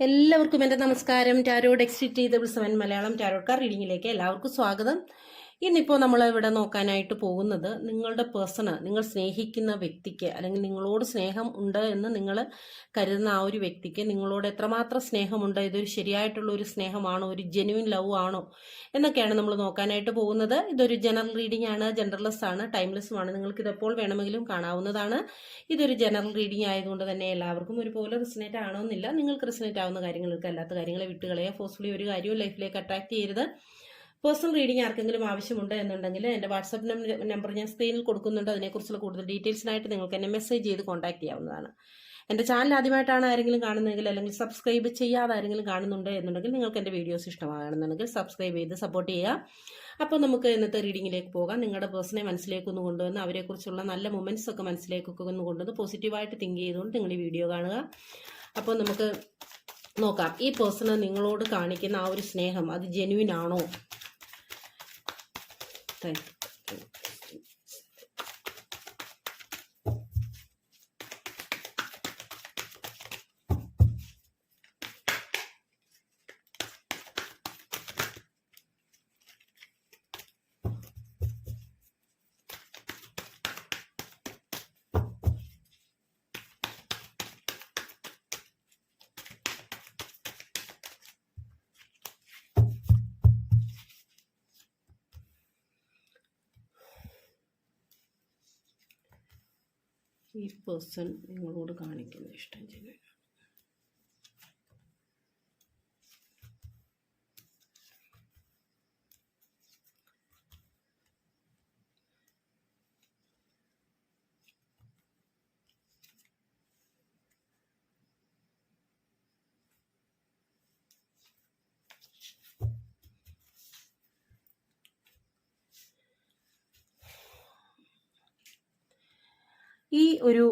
എല്ലാവർക്കും എന്റെ നമസ്കാരം. ടാരോ എക്സിറ്റ് ചെയ്ത് സെവൻ മലയാളം ടാരോക്കാർ റീഡിങ്ങിലേക്ക് എല്ലാവർക്കും സ്വാഗതം. ഇന്നിപ്പോൾ നമ്മൾ ഇവിടെ നോക്കാനായിട്ട് പോകുന്നത് നിങ്ങളുടെ പേഴ്സണ് നിങ്ങൾ സ്നേഹിക്കുന്ന വ്യക്തിക്ക് അല്ലെങ്കിൽ നിങ്ങളോട് സ്നേഹം ഉണ്ട് എന്ന് നിങ്ങൾ കരുതുന്ന ആ ഒരു വ്യക്തിക്ക് നിങ്ങളോട് എത്രമാത്രം സ്നേഹമുണ്ട് ഇതൊരു ശരിയായിട്ടുള്ള ഒരു സ്നേഹമാണോ ഒരു ജെന്യുവിൻ ലവ് ആണോ എന്നൊക്കെയാണ് നമ്മൾ നോക്കാനായിട്ട് പോകുന്നത്. ഇതൊരു ജനറൽ റീഡിംഗ് ആണ് ജനറൽലെസ് ആണ് ടൈംലെസ്സുമാണ് നിങ്ങൾക്ക് ഇതെപ്പോൾ വേണമെങ്കിലും കാണാവുന്നതാണ്. ഇതൊരു ജനറൽ റീഡിംഗ് ആയതുകൊണ്ട് തന്നെ എല്ലാവർക്കും ഒരുപോലെ റിസനേറ്റ് ആണോന്നില്ല നിങ്ങൾക്ക് റിസനേറ്റ് ആവുന്ന കാര്യങ്ങൾക്ക് അല്ലാത്ത കാര്യങ്ങളെ വിട്ടുകളയെ ഫോഴ്സ്ഫുള്ളി ഒരു കാര്യവും ലൈഫിലേക്ക് അട്രാക്ട് ചെയ്യരുത്. പേഴ്സണൽ റീഡിംഗ് ആർക്കെങ്കിലും ആവശ്യമുണ്ട് എന്നുണ്ടെങ്കിൽ എന്റെ വാട്സപ്പ് നമ്പർ ഞാൻ സ്ക്രീനിൽ കൊടുക്കുന്നുണ്ട്. അതിനെക്കുറിച്ചുള്ള കൂടുതൽ ഡീറ്റെയിൽസിനായിട്ട് നിങ്ങൾക്ക് എന്നെ മെസ്സേജ് ചെയ്ത് കോൺടാക്ട് ചെയ്യാവുന്നതാണ്. എന്റെ ചാനൽ ആദ്യമായിട്ടാണ് ആരെങ്കിലും കാണുന്നതെങ്കിൽ അല്ലെങ്കിൽ സബ്സ്ക്രൈബ് ചെയ്യാതെ ആരെങ്കിലും കാണുന്നുണ്ട് എന്നുണ്ടെങ്കിൽ നിങ്ങൾക്ക് എന്റെ വീഡിയോസ് ഇഷ്ടമാകണമെന്നുണ്ടെങ്കിൽ സബ്സ്ക്രൈബ് ചെയ്ത് സപ്പോർട്ട് ചെയ്യുക. അപ്പോൾ നമുക്ക് ഇന്നത്തെ റീഡിങ്ങിലേക്ക് പോകാം. നിങ്ങളുടെ പേഴ്സണെ മനസ്സിലേക്ക് ഒന്ന് കൊണ്ടുവന്ന് അവരെക്കുറിച്ചുള്ള നല്ല മൊമെന്റ്സ് ഒക്കെ മനസ്സിലേക്കൊക്കെ ഒന്ന് കൊണ്ടുവന്ന് പോസിറ്റീവായിട്ട് തിങ്ക് ചെയ്തുകൊണ്ട് നിങ്ങൾ ഈ വീഡിയോ കാണുക. അപ്പോൾ നമുക്ക് നോക്കാം. ഈ പേഴ്സണ് നിങ്ങളോട് കാണിക്കുന്ന ആ ഒരു സ്നേഹം അത് ജെന്യൂൻ ആണോ? 对对。ഈ പേഴ്സൺ നിങ്ങളോട് കാണിക്കുന്ന ഇഷ്ടം ജനുവൻ ഈ ഒരു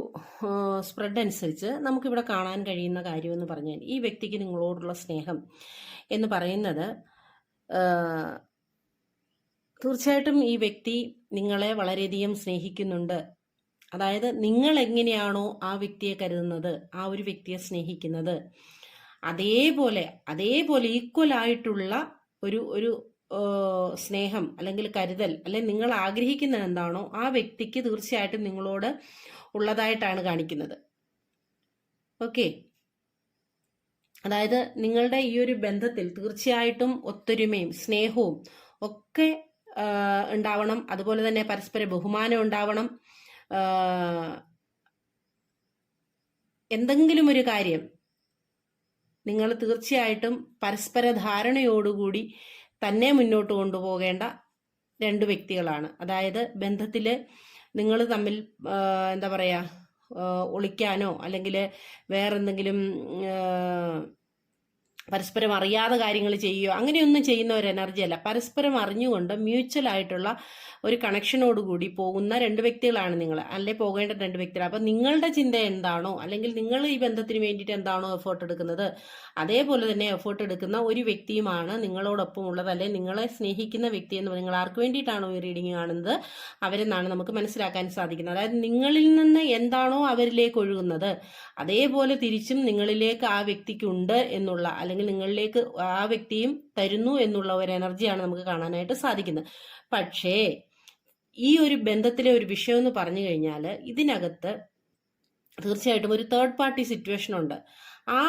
സ്പ്രെഡ് അനുസരിച്ച് നമുക്കിവിടെ കാണാൻ കഴിയുന്ന കാര്യം എന്ന് പറഞ്ഞാൽ ഈ വ്യക്തിക്ക് നിങ്ങളോടുള്ള സ്നേഹം എന്ന് പറയുന്നത് തീർച്ചയായിട്ടും ഈ വ്യക്തി നിങ്ങളെ വളരെയധികം സ്നേഹിക്കുന്നുണ്ട്. അതായത് നിങ്ങൾ എങ്ങനെയാണോ ആ വ്യക്തിയെ കരുതുന്നത് ആ ഒരു വ്യക്തിയെ സ്നേഹിക്കുന്നത് അതേപോലെ അതേപോലെ ഈക്വൽ ആയിട്ടുള്ള ഒരു ഒരു സ്നേഹം അല്ലെങ്കിൽ കരുതൽ അല്ലെങ്കിൽ നിങ്ങൾ ആഗ്രഹിക്കുന്ന എന്താണോ ആ വ്യക്തിക്ക് തീർച്ചയായിട്ടും നിങ്ങളോട് ഉള്ളതായിട്ടാണ് കാണിക്കുന്നത്. ഓക്കെ? അതായത് നിങ്ങളുടെ ഈ ഒരു ബന്ധത്തിൽ തീർച്ചയായിട്ടും ഒത്തൊരുമയും സ്നേഹവും ഒക്കെ ഉണ്ടാവണം. അതുപോലെ തന്നെ പരസ്പര ബഹുമാനം ഉണ്ടാവണം. എന്തെങ്കിലും ഒരു കാര്യം നിങ്ങൾ തീർച്ചയായിട്ടും പരസ്പര ധാരണയോടുകൂടി തന്നെ മുന്നോട്ട് കൊണ്ടുപോകേണ്ട രണ്ട് വ്യക്തികളാണ്. അതായത് ബന്ധത്തിൽ നിങ്ങൾ തമ്മിൽ എന്താ പറയുക ഒളിക്കാനോ അല്ലെങ്കിൽ വേറെന്തെങ്കിലും പരസ്പരം അറിയാതെ കാര്യങ്ങൾ ചെയ്യുകയോ അങ്ങനെയൊന്നും ചെയ്യുന്ന ഒരു എനർജി അല്ല. പരസ്പരം അറിഞ്ഞുകൊണ്ട് മ്യൂച്വൽ ആയിട്ടുള്ള ഒരു കണക്ഷനോടുകൂടി പോകുന്ന രണ്ട് വ്യക്തികളാണ് നിങ്ങൾ. അല്ലെ പോകേണ്ട രണ്ട് വ്യക്തികൾ. അപ്പം നിങ്ങളുടെ ചിന്ത എന്താണോ അല്ലെങ്കിൽ നിങ്ങൾ ഈ ബന്ധത്തിന് വേണ്ടിയിട്ട് എന്താണോ എഫേർട്ട് എടുക്കുന്നത് അതേപോലെ തന്നെ എഫേർട്ട് എടുക്കുന്ന ഒരു വ്യക്തിയുമാണ് നിങ്ങളോടൊപ്പം ഉള്ളത് അല്ലെ നിങ്ങളെ സ്നേഹിക്കുന്ന വ്യക്തി എന്ന് നിങ്ങൾ ആർക്ക് വേണ്ടിയിട്ടാണോ ഈ റീഡിങ് കാണുന്നത്? അവരെന്നാണ് നമുക്ക് മനസ്സിലാക്കാൻ സാധിക്കുന്നത്. അതായത് നിങ്ങളിൽ നിന്ന് എന്താണോ അവരിലേക്ക് ഒഴുകുന്നത് അതേപോലെ തിരിച്ചും നിങ്ങളിലേക്ക് ആ വ്യക്തിക്കുണ്ട് എന്നുള്ള അല്ലെങ്കിൽ നിങ്ങളിലേക്ക് ആ വ്യക്തിയും തരുന്നു എന്നുള്ള ഒരു എനർജിയാണ് നമുക്ക് കാണാനായിട്ട് സാധിക്കുന്നത്. പക്ഷേ ഈ ഒരു ബന്ധത്തിലെ ഒരു വിഷയം എന്ന് പറഞ്ഞു കഴിഞ്ഞാൽ ഇതിനകത്ത് തീർച്ചയായിട്ടും ഒരു തേർഡ് പാർട്ടി സിറ്റുവേഷൻ ഉണ്ട്. ആ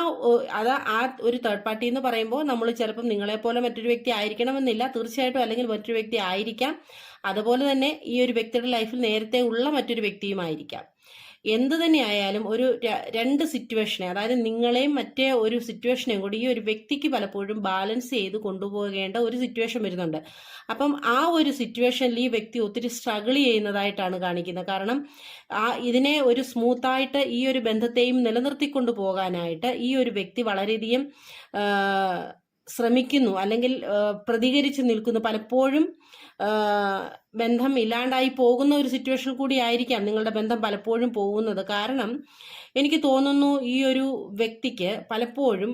അത് ആ ഒരു തേർഡ് പാർട്ടി എന്ന് പറയുമ്പോൾ നമ്മൾ ചിലപ്പം നിങ്ങളെപ്പോലെ മറ്റൊരു വ്യക്തി ആയിരിക്കണമെന്നില്ല. തീർച്ചയായിട്ടും അല്ലെങ്കിൽ മറ്റൊരു വ്യക്തി ആയിരിക്കാം. അതുപോലെ തന്നെ ഈ ഒരു വ്യക്തിയുടെ ലൈഫിൽ നേരത്തെ ഉള്ള മറ്റൊരു വ്യക്തിയുമായിരിക്കാം എന്ത് തന്നെ ആയാലും ഒരു രണ്ട് സിറ്റുവേഷനെ അതായത് നിങ്ങളെയും മറ്റേ ഒരു സിറ്റുവേഷനെയും കൂടി ഈ ഒരു വ്യക്തിക്ക് പലപ്പോഴും ബാലൻസ് ചെയ്ത് കൊണ്ടുപോകേണ്ട ഒരു സിറ്റുവേഷൻ വരുന്നുണ്ട്. അപ്പം ആ ഒരു സിറ്റുവേഷനിൽ ഈ വ്യക്തി ഒത്തിരി സ്ട്രഗിൾ ചെയ്യുന്നതായിട്ടാണ് കാണിക്കുന്നത്. കാരണം ആ ഇതിനെ ഒരു സ്മൂത്തായിട്ട് ഈ ഒരു ബന്ധത്തെയും നിലനിർത്തിക്കൊണ്ട് പോകാനായിട്ട് ഈ ഒരു വ്യക്തി വളരെയധികം ശ്രമിക്കുന്നു അല്ലെങ്കിൽ പ്രതികരിച്ച് നിൽക്കുന്നു. പലപ്പോഴും ബന്ധം ഇല്ലാണ്ടായി പോകുന്ന ഒരു സിറ്റുവേഷൻ കൂടി ആയിരിക്കാം നിങ്ങളുടെ ബന്ധം പലപ്പോഴും പോകുന്നത്. കാരണം എനിക്ക് തോന്നുന്നു ഈ ഒരു വ്യക്തിക്ക് പലപ്പോഴും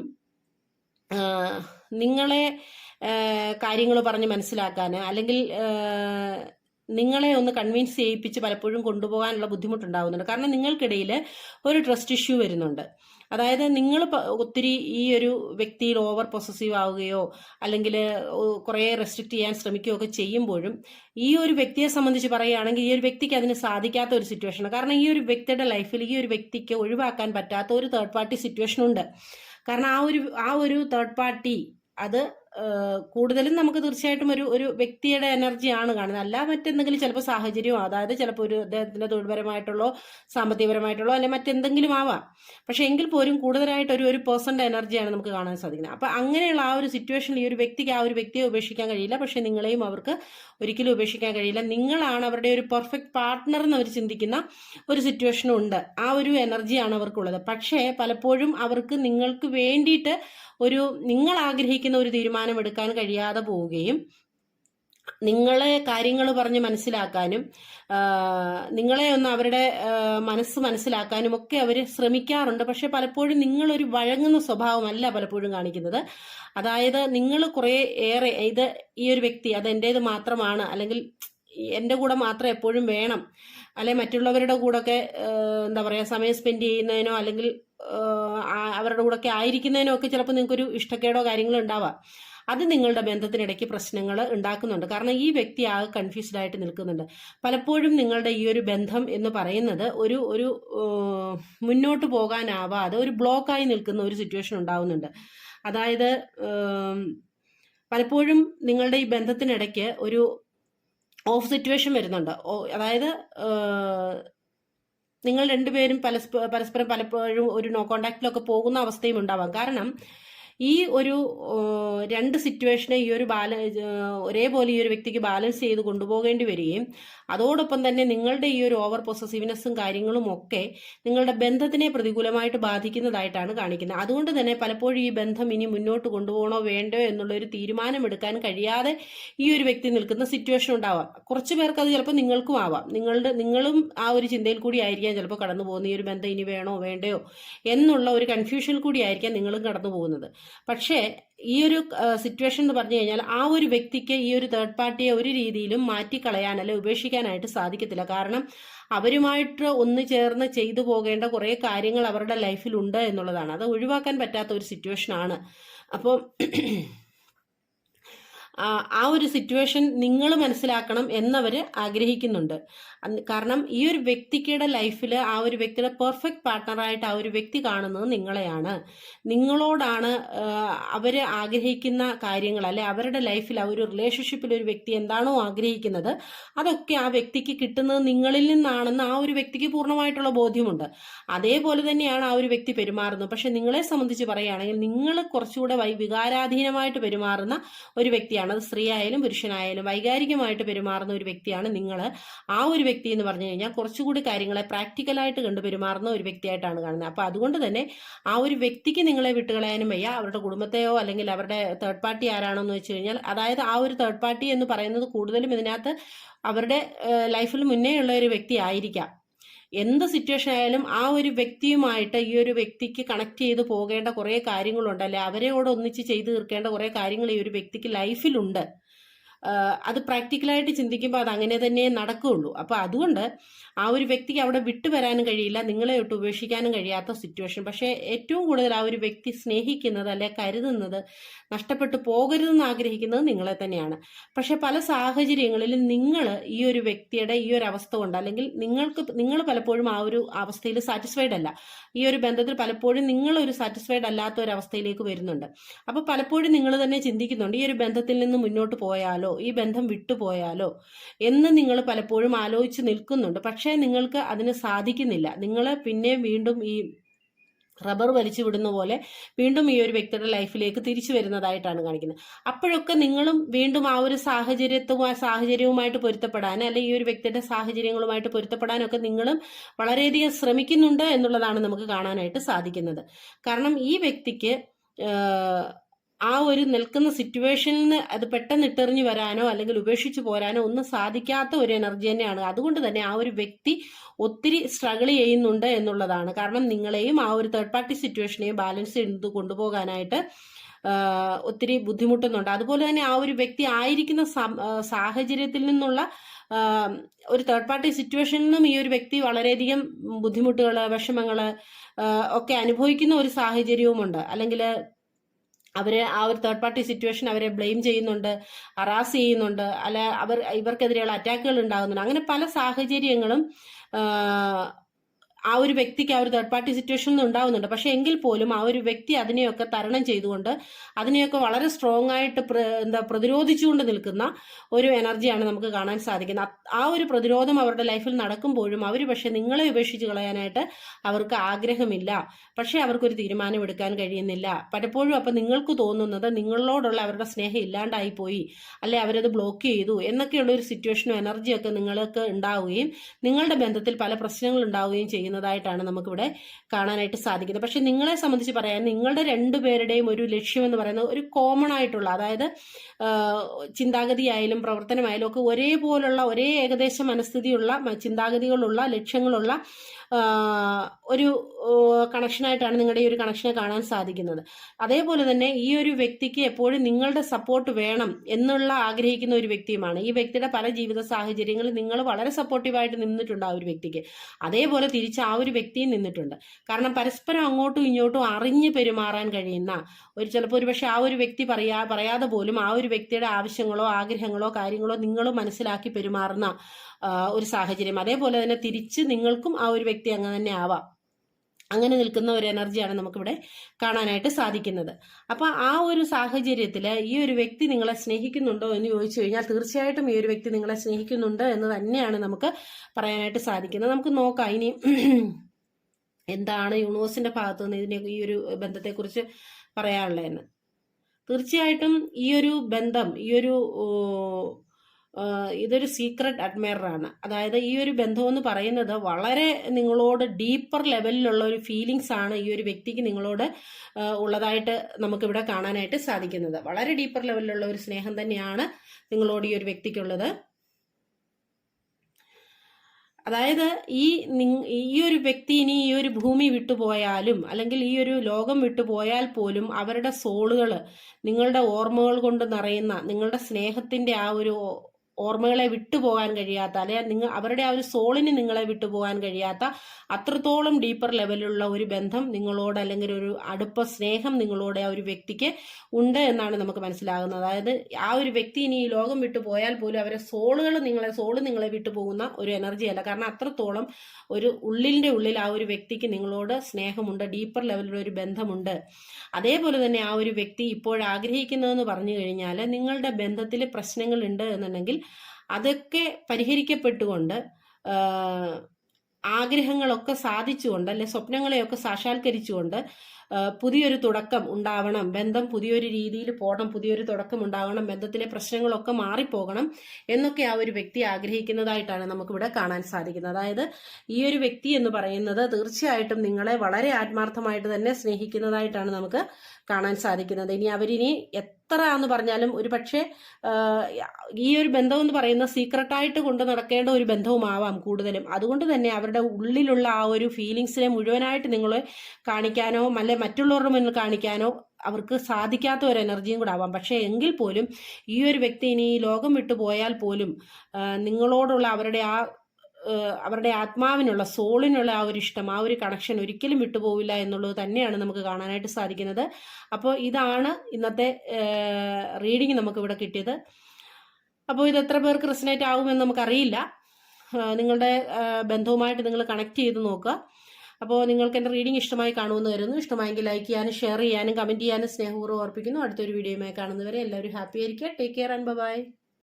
നിങ്ങളെ കാര്യങ്ങൾ പറഞ്ഞ് മനസ്സിലാക്കാൻ അല്ലെങ്കിൽ നിങ്ങളെ ഒന്ന് കൺവിൻസ് ചെയ്യിപ്പിച്ച് പലപ്പോഴും കൊണ്ടുപോകാനുള്ള ബുദ്ധിമുട്ടുണ്ടാകുന്നുണ്ട് കാരണം നിങ്ങൾക്കിടയിൽ ഒരു ട്രസ്റ്റ് ഇഷ്യൂ വരുന്നുണ്ട്. അതായത് നിങ്ങൾ ഒത്തിരി ഈ ഒരു വ്യക്തിയിൽ ഓവർ പൊസസീവ് ആവുകയോ അല്ലെങ്കിൽ കുറേ റെസ്ട്രിക്റ്റ് ചെയ്യാൻ ശ്രമിക്കുകയോ ഒക്കെ ചെയ്യുമ്പോഴും ഈ ഒരു വ്യക്തിയെ സംബന്ധിച്ച് പറയുകയാണെങ്കിൽ ഈ ഒരു വ്യക്തിക്ക് അതിന് സാധിക്കാത്ത ഒരു സിറ്റുവേഷനാണ് കാരണം ഈ ഒരു വ്യക്തിയുടെ ലൈഫിൽ ഈ ഒരു വ്യക്തിക്ക് ഒഴിവാക്കാൻ പറ്റാത്ത ഒരു തേർഡ് പാർട്ടി സിറ്റുവേഷൻ ഉണ്ട്. കാരണം ആ ഒരു ആ ഒരു തേർഡ് പാർട്ടി അത് കൂടുതലും നമുക്ക് തീർച്ചയായിട്ടും ഒരു ഒരു വ്യക്തിയുടെ എനർജിയാണ് കാണുന്നത്. അല്ല മറ്റെന്തെങ്കിലും ചിലപ്പോൾ സാഹചര്യം അതായത് ചിലപ്പോൾ ഒരു അദ്ദേഹത്തിന്റെ തൊഴിൽപരമായിട്ടുള്ളോ സാമ്പത്തികപരമായിട്ടുള്ളോ അല്ലെങ്കിൽ മറ്റെന്തെങ്കിലും ആവാം. പക്ഷെ എങ്കിൽ പോലും കൂടുതലായിട്ട് ഒരു ഒരു പേഴ്സന്റെ എനർജിയാണ് നമുക്ക് കാണാൻ സാധിക്കുന്നത്. അപ്പൊ അങ്ങനെയുള്ള ആ ഒരു സിറ്റുവേഷനിൽ ഈ ഒരു വ്യക്തിക്ക് ആ ഒരു വ്യക്തിയെ ഉപേക്ഷിക്കാൻ കഴിയില്ല. പക്ഷെ നിങ്ങളെയും അവർക്ക് ഒരിക്കലും ഉപേക്ഷിക്കാൻ കഴിയില്ല. നിങ്ങളാണ് അവരുടെ ഒരു പെർഫെക്റ്റ് പാർട്ട്ണർ എന്ന് അവർ ചിന്തിക്കുന്ന ഒരു സിറ്റുവേഷനും ഉണ്ട്. ആ ഒരു എനർജിയാണ് അവർക്കുള്ളത്. പക്ഷേ പലപ്പോഴും അവർക്ക് നിങ്ങൾക്ക് വേണ്ടിയിട്ട് ഒരു നിങ്ങൾ ആഗ്രഹിക്കുന്ന ഒരു തീരുമാനം എടുക്കാൻ കഴിയാതെ പോവുകയും നിങ്ങളെ കാര്യങ്ങൾ പറഞ്ഞ് മനസ്സിലാക്കാനും നിങ്ങളെ ഒന്ന് അവരുടെ മനസ്സ് മനസ്സിലാക്കാനും ഒക്കെ അവർ ശ്രമിക്കാറുണ്ട്. പക്ഷെ പലപ്പോഴും നിങ്ങളൊരു വഴങ്ങുന്ന സ്വഭാവമല്ല പലപ്പോഴും കാണിക്കുന്നത്. അതായത് നിങ്ങൾ കുറേ ഏറെ ഇത് ഈ ഒരു വ്യക്തി അത് എന്റേത് മാത്രമാണ് അല്ലെങ്കിൽ എന്റെ കൂടെ മാത്രം എപ്പോഴും വേണം അല്ലെ മറ്റുള്ളവരുടെ കൂടെ ഒക്കെ എന്താ പറയുക സമയം സ്പെൻഡ് ചെയ്യുന്നതിനോ അല്ലെങ്കിൽ അവരുടെ കൂടെ ഒക്കെ ആയിരിക്കുന്നതിനോ ഒക്കെ ചിലപ്പോൾ നിങ്ങൾക്കൊരു ഇഷ്ടക്കേടോ കാര്യങ്ങളോ ഉണ്ടാവാം. അത് നിങ്ങളുടെ ബന്ധത്തിനിടയ്ക്ക് പ്രശ്നങ്ങൾ ഉണ്ടാക്കുന്നുണ്ട്. കാരണം ഈ വ്യക്തി ആകെ കൺഫ്യൂസ്ഡ് ആയിട്ട് നിൽക്കുന്നുണ്ട്. പലപ്പോഴും നിങ്ങളുടെ ഈ ഒരു ബന്ധം എന്ന് പറയുന്നത് ഒരു ഒരു മുന്നോട്ട് പോകാനാവാതെ ഒരു ബ്ലോക്കായി നിൽക്കുന്ന ഒരു സിറ്റുവേഷൻ ഉണ്ടാവുന്നുണ്ട്. അതായത് പലപ്പോഴും നിങ്ങളുടെ ഈ ബന്ധത്തിനിടയ്ക്ക് ഒരു ഓഫ് സിറ്റുവേഷൻ വരുന്നുണ്ട്. അതായത് നിങ്ങൾ രണ്ടുപേരും പരസ്പരം പലപ്പോഴും ഒരു നോ കോണ്ടാക്റ്റിലൊക്കെ പോകുന്ന അവസ്ഥയും ഉണ്ടാവാം. കാരണം ഈ ഒരു രണ്ട് സിറ്റുവേഷനെ ഈ ഒരു ബാല ഒരേപോലെ ഈ ഒരു വ്യക്തിക്ക് ബാലൻസ് ചെയ്ത് കൊണ്ടുപോകേണ്ടി വരികയും അതോടൊപ്പം തന്നെ നിങ്ങളുടെ ഈ ഒരു ഓവർ പൊസസീവ്നെസ്സും കാര്യങ്ങളും ഒക്കെ നിങ്ങളുടെ ബന്ധത്തിനെ പ്രതികൂലമായിട്ട് ബാധിക്കുന്നതായിട്ടാണ് കാണിക്കുന്നത്. അതുകൊണ്ട് തന്നെ പലപ്പോഴും ഈ ബന്ധം ഇനി മുന്നോട്ട് കൊണ്ടുപോകണോ വേണ്ടോ എന്നുള്ള ഒരു തീരുമാനമെടുക്കാൻ കഴിയാതെ ഈ ഒരു വ്യക്തി നിൽക്കുന്ന സിറ്റുവേഷൻ ഉണ്ടാവാം. കുറച്ച് പേർക്ക് അത് ചിലപ്പോൾ നിങ്ങൾക്കും ആവാം. നിങ്ങളുടെ നിങ്ങളും ആ ഒരു ചിന്തയിൽ കൂടി ആയിരിക്കാം ചിലപ്പോൾ കടന്നു പോകുന്ന ഈ ഒരു ബന്ധം ഇനി വേണോ വേണ്ടയോ എന്നുള്ള ഒരു കൺഫ്യൂഷനിൽ കൂടി ആയിരിക്കാം നിങ്ങളും കടന്നു പോകുന്നത് പക്ഷേ ഈ ഒരു സിറ്റുവേഷൻ എന്ന് പറഞ്ഞു കഴിഞ്ഞാൽ ആ ഒരു വ്യക്തിക്ക് ഈ ഒരു തേർഡ് പാർട്ടിയെ ഒരു രീതിയിലും മാറ്റിക്കളയാൻ അല്ലെ ഉപേക്ഷിക്കാനായിട്ട് സാധിക്കത്തില്ല. കാരണം അവരുമായിട്ട് ഒന്ന് ചേർന്ന് ചെയ്തു പോകേണ്ട കുറേ കാര്യങ്ങൾ അവരുടെ ലൈഫിലുണ്ട് എന്നുള്ളതാണ്. അത് ഒഴിവാക്കാൻ പറ്റാത്ത ഒരു സിറ്റുവേഷൻ ആണ്. അപ്പോൾ ആ ഒരു സിറ്റുവേഷൻ നിങ്ങൾ മനസ്സിലാക്കണം എന്നവർ ആഗ്രഹിക്കുന്നുണ്ട്. കാരണം ഈ ഒരു വ്യക്തിയുടെ ലൈഫിൽ ആ ഒരു വ്യക്തിയുടെ പെർഫെക്റ്റ് പാർട്ട്ണറായിട്ട് ആ ഒരു വ്യക്തി കാണുന്നത് നിങ്ങളെയാണ്. നിങ്ങളോടാണ് അവർ ആഗ്രഹിക്കുന്ന കാര്യങ്ങൾ അല്ലെ അവരുടെ ലൈഫിൽ ആ ഒരു റിലേഷൻഷിപ്പിൽ ഒരു വ്യക്തി എന്താണോ ആഗ്രഹിക്കുന്നത് അതൊക്കെ ആ വ്യക്തിക്ക് കിട്ടുന്നത് നിങ്ങളിൽ നിന്നാണെന്ന് ആ ഒരു വ്യക്തിക്ക് പൂർണമായിട്ടുള്ള ബോധ്യമുണ്ട്. അതേപോലെ തന്നെയാണ് ആ ഒരു വ്യക്തി പെരുമാറുന്നത്. പക്ഷെ നിങ്ങളെ സംബന്ധിച്ച് പറയുകയാണെങ്കിൽ നിങ്ങൾ കുറച്ചുകൂടെ വികാരാധീനമായിട്ട് പെരുമാറുന്ന ഒരു വ്യക്തിയാണ്. അത് സ്ത്രീ ആയാലും പുരുഷനായാലും വൈകാരികമായിട്ട് പെരുമാറുന്ന ഒരു വ്യക്തിയാണ് നിങ്ങൾ ആ ഒരു വ്യക്തി എന്ന് പറഞ്ഞു കഴിഞ്ഞാൽ കുറച്ചുകൂടി കാര്യങ്ങളെ പ്രാക്ടിക്കലായിട്ട് കണ്ടു പെരുമാറുന്ന ഒരു വ്യക്തിയായിട്ടാണ് കാണുന്നത്. അപ്പോൾ അതുകൊണ്ട് തന്നെ ആ ഒരു വ്യക്തിക്ക് നിങ്ങളെ വിട്ടുകളയാനും വയ്യ. അവരുടെ കുടുംബത്തെയോ അല്ലെങ്കിൽ അവരുടെ തേർഡ് പാർട്ടി ആരാണോ എന്ന് വെച്ച് കഴിഞ്ഞാൽ അതായത് ആ ഒരു തേർഡ് പാർട്ടി എന്ന് പറയുന്നത് കൂടുതലും ഇതിനകത്ത് അവരുടെ ലൈഫിൽ മുന്നേ ഉള്ള ഒരു വ്യക്തി ആയിരിക്കാം. എന്ത് സിറ്റുവേഷൻ ആയാലും ആ ഒരു വ്യക്തിയുമായിട്ട് ഈ ഒരു വ്യക്തിക്ക് കണക്ട് ചെയ്ത് പോകേണ്ട കുറേ കാര്യങ്ങളുണ്ട്. അല്ലെ അവരെയോട് ഒന്നിച്ച് ചെയ്തു തീർക്കേണ്ട കുറേ കാര്യങ്ങൾ ഈ ഒരു വ്യക്തിക്ക് ലൈഫിലുണ്ട് അത് പ്രാക്ടിക്കലായിട്ട് ചിന്തിക്കുമ്പോൾ അത് അങ്ങനെ തന്നെ നടക്കുകയുള്ളൂ അപ്പോൾ അതുകൊണ്ട് ആ ഒരു വ്യക്തിക്ക് അവിടെ വിട്ടുവരാനും കഴിയില്ല നിങ്ങളെ ഒട്ട് ഉപേക്ഷിക്കാനും കഴിയാത്ത സിറ്റുവേഷൻ പക്ഷേ ഏറ്റവും കൂടുതൽ ആ ഒരു വ്യക്തി സ്നേഹിക്കുന്നത് അല്ലെ കരുതുന്നത് നഷ്ടപ്പെട്ടു പോകരുതെന്ന് ആഗ്രഹിക്കുന്നത് നിങ്ങളെ തന്നെയാണ്. പക്ഷെ പല സാഹചര്യങ്ങളിലും നിങ്ങൾ ഈ ഒരു വ്യക്തിയുടെ ഈ ഒരു അവസ്ഥ കൊണ്ട് അല്ലെങ്കിൽ നിങ്ങൾക്ക് നിങ്ങൾ പലപ്പോഴും ആ ഒരു അവസ്ഥയിൽ സാറ്റിസ്ഫൈഡ് അല്ല. ഈ ഒരു ബന്ധത്തിൽ പലപ്പോഴും നിങ്ങൾ ഒരു സാറ്റിസ്ഫൈഡ് അല്ലാത്ത ഒരു അവസ്ഥയിലേക്ക് വരുന്നുണ്ട്. അപ്പോൾ പലപ്പോഴും നിങ്ങൾ തന്നെ ചിന്തിക്കുന്നുണ്ട് ഈ ഒരു ബന്ധത്തിൽ നിന്ന് മുന്നോട്ട് പോയാലോ? ഈ ബന്ധം വിട്ടുപോയാലോ? എന്ന് നിങ്ങൾ പലപ്പോഴും ആലോചിച്ച് നിൽക്കുന്നുണ്ട്. പക്ഷേ നിങ്ങൾക്ക് അതിന് സാധിക്കുന്നില്ല. നിങ്ങൾ പിന്നെ വീണ്ടും ഈ റബ്ബർ വലിച്ചു വിടുന്ന പോലെ വീണ്ടും ഈ ഒരു വ്യക്തിയുടെ ലൈഫിലേക്ക് തിരിച്ചു വരുന്നതായിട്ടാണ് കാണിക്കുന്നത്. അപ്പോഴൊക്കെ നിങ്ങളും വീണ്ടും ആ ഒരു സാഹചര്യത്തുമായി സാഹചര്യവുമായിട്ട് പൊരുത്തപ്പെടാൻ അല്ലെങ്കിൽ ഈ ഒരു വ്യക്തിയുടെ സാഹചര്യങ്ങളുമായിട്ട് പൊരുത്തപ്പെടാനൊക്കെ നിങ്ങളും വളരെയധികം ശ്രമിക്കുന്നുണ്ട് എന്നുള്ളതാണ് നമുക്ക് കാണാനായിട്ട് സാധിക്കുന്നത്. കാരണം ഈ വ്യക്തിക്ക് ആ ഒരു നിൽക്കുന്ന സിറ്റുവേഷനിൽ നിന്ന് അത് പെട്ടെന്ന് ഇട്ടെറിഞ്ഞു വരാനോ അല്ലെങ്കിൽ ഉപേക്ഷിച്ചു പോരാനോ ഒന്നും സാധിക്കാത്ത ഒരു എനർജി തന്നെയാണ്. അതുകൊണ്ട് തന്നെ ആ ഒരു വ്യക്തി ഒത്തിരി സ്ട്രഗിൾ ചെയ്യുന്നുണ്ട് എന്നുള്ളതാണ്. കാരണം നിങ്ങളെയും ആ ഒരു തേർഡ് പാർട്ടി സിറ്റുവേഷനെയും ബാലൻസ് ചെയ്ത് കൊണ്ടുപോകാനായിട്ട് ഒത്തിരി ബുദ്ധിമുട്ടുന്നുണ്ട്. അതുപോലെ തന്നെ ആ ഒരു വ്യക്തി ആയിരിക്കുന്ന സാഹചര്യത്തിൽ നിന്നുള്ള ഒരു തേർഡ് പാർട്ടി സിറ്റുവേഷനിൽ നിന്നും ഈ ഒരു വ്യക്തി വളരെയധികം ബുദ്ധിമുട്ടുകൾ വിഷമങ്ങൾ ഒക്കെ അനുഭവിക്കുന്ന ഒരു സാഹചര്യവുമുണ്ട്. അല്ലെങ്കിൽ അവരെ ആ ഒരു തേർഡ് പാർട്ടി സിറ്റുവേഷൻ അവരെ ബ്ലെയിം ചെയ്യുന്നുണ്ട് അറാസ് ചെയ്യുന്നുണ്ട് അല്ല അവർ ഇവർക്കെതിരെയുള്ള അറ്റാക്കുകൾ ഉണ്ടാകുന്നുണ്ട്. അങ്ങനെ പല സാഹചര്യങ്ങളും ആ, ഒരു വ്യക്തിക്ക് ആ ഒരു തേർഡ് പാർട്ടി സിറ്റുവേഷൻ ഉണ്ടാവുന്നുണ്ട് പക്ഷെ എങ്കിൽ പോലും ആ ഒരു വ്യക്തി അതിനെയൊക്കെ തരണം ചെയ്തുകൊണ്ട് അതിനെയൊക്കെ വളരെ സ്ട്രോങ് ആയിട്ട് എന്താ പ്രതിരോധിച്ചുകൊണ്ട് നിൽക്കുന്ന ഒരു എനർജിയാണ് നമുക്ക് കാണാൻ സാധിക്കുന്നത്. ആ ഒരു പ്രതിരോധം അവരുടെ ലൈഫിൽ നടക്കുമ്പോഴും അവർ പക്ഷെ നിങ്ങളെ ഉപേക്ഷിച്ച് കളയാനായിട്ട് അവർക്ക് ആഗ്രഹമില്ല. പക്ഷേ അവർക്കൊരു തീരുമാനം എടുക്കാൻ കഴിയുന്നില്ല. പലപ്പോഴും അപ്പം നിങ്ങൾക്ക് തോന്നുന്നത് നിങ്ങളോടുള്ള അവരുടെ സ്നേഹം ഇല്ലാണ്ടായി പോയി. അല്ലെ അവരത് ബ്ലോക്ക് ചെയ്തു. എന്നൊക്കെയുള്ള ഒരു സിറ്റുവേഷനും എനർജിയൊക്കെ നിങ്ങൾക്ക് ഉണ്ടാവുകയും നിങ്ങളുടെ ബന്ധത്തിൽ പല പ്രശ്നങ്ങൾ ഉണ്ടാവുകയും ചെയ്യുന്നതായിട്ടാണ് നമുക്കിവിടെ കാണാനായിട്ട് സാധിക്കുന്നത്. പക്ഷെ നിങ്ങളെ സംബന്ധിച്ച് പറയാൻ നിങ്ങളുടെ രണ്ടുപേരുടെയും ഒരു ലക്ഷ്യം എന്ന് പറയുന്നത് ഒരു കോമൺ ആയിട്ടുള്ള അതായത് ചിന്താഗതിയായാലും പ്രവർത്തനമായാലും ഒക്കെ ഒരേപോലുള്ള ഒരേ ഏകദേശ മനസ്ഥിതിയുള്ള ചിന്താഗതികളുള്ള ലക്ഷ്യങ്ങളുള്ള ഒരു കണക്ഷനായിട്ടാണ് നിങ്ങളുടെ ഈ ഒരു കണക്ഷനെ കാണാൻ സാധിക്കുന്നത്. അതേപോലെ തന്നെ ഈ ഒരു വ്യക്തിക്ക് എപ്പോഴും നിങ്ങളുടെ സപ്പോർട്ട് വേണം എന്നുള്ള ആഗ്രഹിക്കുന്ന ഒരു വ്യക്തിയുമാണ്. ഈ വ്യക്തിയുടെ പല ജീവിത സാഹചര്യങ്ങളിൽ നിങ്ങൾ വളരെ സപ്പോർട്ടീവായിട്ട് നിന്നിട്ടുണ്ട് ആ ഒരു വ്യക്തിക്ക്. അതേപോലെ തിരിച്ച് ആ ഒരു വ്യക്തിയും നിന്നിട്ടുണ്ട്. കാരണം പരസ്പരം അങ്ങോട്ടും ഇങ്ങോട്ടും അറിഞ്ഞ് പെരുമാറാൻ കഴിയുന്ന ഒരു ചിലപ്പോൾ ഒരു പക്ഷെ ആ ഒരു വ്യക്തി പറയാ പറയാതെ പോലും ആ ഒരു വ്യക്തിയുടെ ആവശ്യങ്ങളോ ആഗ്രഹങ്ങളോ കാര്യങ്ങളോ നിങ്ങളും മനസ്സിലാക്കി പെരുമാറുന്ന ഒരു സാഹചര്യം. അതേപോലെ തന്നെ തിരിച്ച് നിങ്ങൾക്കും ആ ഒരു വ്യക്തി അങ്ങനെ തന്നെ ആവാം. അങ്ങനെ നിൽക്കുന്ന ഒരു എനർജിയാണ് നമുക്കിവിടെ കാണാനായിട്ട് സാധിക്കുന്നത്. അപ്പൊ ആ ഒരു സാഹചര്യത്തിൽ ഈ ഒരു വ്യക്തി നിങ്ങളെ സ്നേഹിക്കുന്നുണ്ടോ എന്ന് ചോദിച്ചു കഴിഞ്ഞാൽ തീർച്ചയായിട്ടും ഈ ഒരു വ്യക്തി നിങ്ങളെ സ്നേഹിക്കുന്നുണ്ട് എന്ന് തന്നെയാണ് നമുക്ക് പറയാനായിട്ട് സാധിക്കുന്നത്. നമുക്ക് നോക്കാം. ഇനി എന്താണ് യൂണിവേഴ്സിന്റെ ഭാഗത്തു നിന്ന് ഇതിനെ ഈ ഒരു ബന്ധത്തെക്കുറിച്ച് പറയാനുള്ളതെന്ന്. തീർച്ചയായിട്ടും ഈ ഒരു ബന്ധം ഈ ഒരു ഇതൊരു സീക്രട്ട് അഡ്മയറാണ് അതായത് ഈ ഒരു ബന്ധം എന്ന് പറയുന്നത് വളരെ നിങ്ങളോട് ഡീപ്പർ ലെവലിലുള്ള ഒരു ഫീലിങ്സ് ആണ് ഈ ഒരു വ്യക്തിക്ക് നിങ്ങളോട് ഉള്ളതായിട്ട് നമുക്കിവിടെ കാണാനായിട്ട് സാധിക്കുന്നത്. വളരെ ഡീപ്പർ ലെവലിലുള്ള ഒരു സ്നേഹം തന്നെയാണ് നിങ്ങളോട് ഈ ഒരു വ്യക്തിക്കുള്ളത്. അതായത് ഈ ഈ ഒരു വ്യക്തി ഇനി ഈ ഒരു ഭൂമി വിട്ടുപോയാലും അല്ലെങ്കിൽ ഈ ഒരു ലോകം വിട്ടുപോയാൽ പോലും അവരുടെ സോളുകൾ നിങ്ങളുടെ ഓർമ്മകൾ കൊണ്ട് നിറയുന്ന നിങ്ങളുടെ സ്നേഹത്തിന്റെ ആ ഒരു ഓർമ്മകളെ വിട്ടുപോകാൻ കഴിയാത്ത അല്ലെങ്കിൽ നിങ്ങൾ അവരുടെ ആ ഒരു സോളിന് നിങ്ങളെ വിട്ടുപോകാൻ കഴിയാത്ത അത്രത്തോളം ഡീപ്പർ ലെവലിലുള്ള ഒരു ബന്ധം നിങ്ങളോട് അല്ലെങ്കിൽ ഒരു അടുപ്പ സ്നേഹം നിങ്ങളോട് ആ ഒരു വ്യക്തിക്ക് ഉണ്ട് എന്നാണ് നമുക്ക് മനസ്സിലാകുന്നത്. അതായത് ആ ഒരു വ്യക്തി ഇനി ഈ ലോകം വിട്ടു പോയാൽ പോലും അവരെ സോളുകൾ നിങ്ങളെ സോൾ നിങ്ങളെ വിട്ടുപോകുന്ന ഒരു എനർജി അല്ല. കാരണം അത്രത്തോളം ഒരു ഉള്ളിന്റെ ഉള്ളിൽ ആ ഒരു വ്യക്തിക്ക് നിങ്ങളോട് സ്നേഹമുണ്ട് ഡീപ്പർ ലെവലിലുള്ള ഒരു ബന്ധമുണ്ട്. അതേപോലെ തന്നെ ആ ഒരു വ്യക്തി ഇപ്പോഴാഗ്രഹിക്കുന്നതെന്ന് പറഞ്ഞു കഴിഞ്ഞാൽ നിങ്ങളുടെ ബന്ധത്തിൽ പ്രശ്നങ്ങൾ ഉണ്ട് എന്നുണ്ടെങ്കിൽ അതൊക്കെ പരിഹരിക്കപ്പെട്ടുകൊണ്ട് ആഗ്രഹങ്ങളൊക്കെ സാധിച്ചുകൊണ്ട് അല്ലെ സ്വപ്നങ്ങളെയൊക്കെ സാക്ഷാത്കരിച്ചുകൊണ്ട് പുതിയൊരു തുടക്കം ഉണ്ടാവണം ബന്ധം പുതിയൊരു രീതിയിൽ പോകണം പുതിയൊരു തുടക്കം ഉണ്ടാവണം ബന്ധത്തിലെ പ്രശ്നങ്ങളൊക്കെ മാറിപ്പോകണം എന്നൊക്കെ ആ ഒരു വ്യക്തി ആഗ്രഹിക്കുന്നതായിട്ടാണ് നമുക്കിവിടെ കാണാൻ സാധിക്കുന്നത്. അതായത് ഈ ഒരു വ്യക്തി എന്ന് പറയുന്നത് തീർച്ചയായിട്ടും നിങ്ങളെ വളരെ ആത്മാർത്ഥമായിട്ട് തന്നെ സ്നേഹിക്കുന്നതായിട്ടാണ് നമുക്ക് കാണാൻ സാധിക്കുന്നത്. ഇനി അവരിനി എത്ര എന്ന് പറഞ്ഞാലും ഒരു പക്ഷേ ഈ ഒരു ബന്ധം എന്ന് പറയുന്ന സീക്രട്ടായിട്ട് കൊണ്ട് നടക്കേണ്ട ഒരു ബന്ധവുമാവാം കൂടുതലും. അതുകൊണ്ട് തന്നെ അവരുടെ ഉള്ളിലുള്ള ആ ഒരു ഫീലിങ്സിനെ മുഴുവനായിട്ട് നിങ്ങൾ കാണിക്കാനോ അല്ലെ മറ്റുള്ളവരുടെ മുന്നിൽ കാണിക്കാനോ അവർക്ക് സാധിക്കാത്ത ഒരു എനർജിയും കൂടെ ആവാം. പക്ഷേ എങ്കിൽ പോലും ഈ ഒരു വ്യക്തി ഇനി ഈ ലോകം വിട്ടു പോയാൽ പോലും നിങ്ങളോടുള്ള അവരുടെ ആ അവരുടെ ആത്മാവിനുള്ള സോളിനുള്ള ആ ഒരു ഇഷ്ടം ആ ഒരു കണക്ഷൻ ഒരിക്കലും വിട്ടുപോവില്ല എന്നുള്ളത് തന്നെയാണ് നമുക്ക് കാണാനായിട്ട് സാധിക്കുന്നത്. അപ്പോൾ ഇതാണ് ഇന്നത്തെ റീഡിങ് നമുക്ക് ഇവിടെ കിട്ടിയത്. അപ്പോൾ ഇത് എത്ര പേർക്ക് റെസിനേറ്റ് ആകുമെന്ന് നമുക്കറിയില്ല. നിങ്ങളുടെ ബന്ധവുമായിട്ട് നിങ്ങൾ കണക്ട് ചെയ്ത് നോക്കുക. അപ്പോൾ നിങ്ങൾക്ക് എന്റെ റീഡിംഗ് ഇഷ്ടമായി കാണുമെന്ന് വരുന്നു ഇഷ്ടമായെങ്കിൽ ലൈക്ക് ചെയ്യാനും ഷെയർ ചെയ്യാനും കമന്റ് ചെയ്യാനും സ്നേഹപൂർവം ഓർപ്പിക്കുന്നു. അടുത്തൊരു വീഡിയോയുമായി കാണുന്നവരെ എല്ലാവരും ഹാപ്പി ആയിരിക്കുക. Take care and by